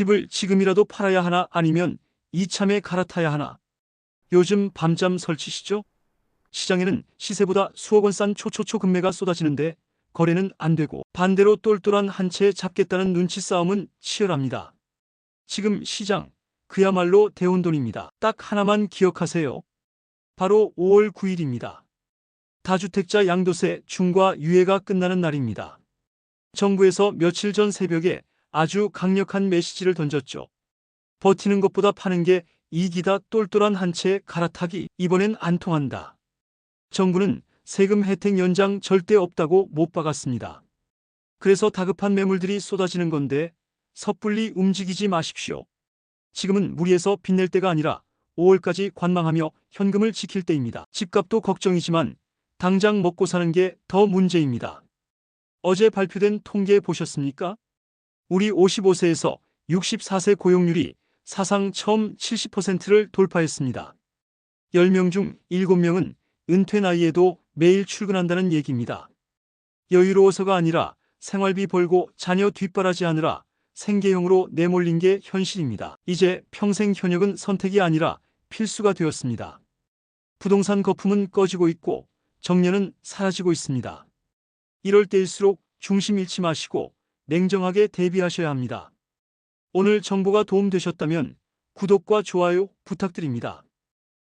집을 지금이라도 팔아야 하나 아니면 이참에 갈아타야 하나. 요즘 밤잠 설치시죠? 시장에는 시세보다 수억 원 싼 초초초 금매가 쏟아지는데 거래는 안 되고 반대로 똘똘한 한 채 잡겠다는 눈치 싸움은 치열합니다. 지금 시장 그야말로 대혼돈입니다. 딱 하나만 기억하세요. 바로 5월 9일입니다. 다주택자 양도세 중과 유예가 끝나는 날입니다. 정부에서 며칠 전 새벽에 아주 강력한 메시지를 던졌죠. 버티는 것보다 파는 게 이기다 똘똘한 한 채 갈아타기 이번엔 안 통한다. 정부는 세금 혜택 연장 절대 없다고 못 박았습니다. 그래서 다급한 매물들이 쏟아지는 건데 섣불리 움직이지 마십시오. 지금은 무리해서 빚낼 때가 아니라 5월까지 관망하며 현금을 지킬 때입니다. 집값도 걱정이지만 당장 먹고 사는 게 더 문제입니다. 어제 발표된 통계 보셨습니까? 우리 55세에서 64세 고용률이 사상 처음 70%를 돌파했습니다. 10명 중 7명은 은퇴 나이에도 매일 출근한다는 얘기입니다. 여유로워서가 아니라 생활비 벌고 자녀 뒷바라지 하느라 생계형으로 내몰린 게 현실입니다. 이제 평생 현역은 선택이 아니라 필수가 되었습니다. 부동산 거품은 꺼지고 있고 정년은 사라지고 있습니다. 이럴 때일수록 중심 잃지 마시고 냉정하게 대비하셔야 합니다. 오늘 정보가 도움되셨다면 구독과 좋아요 부탁드립니다.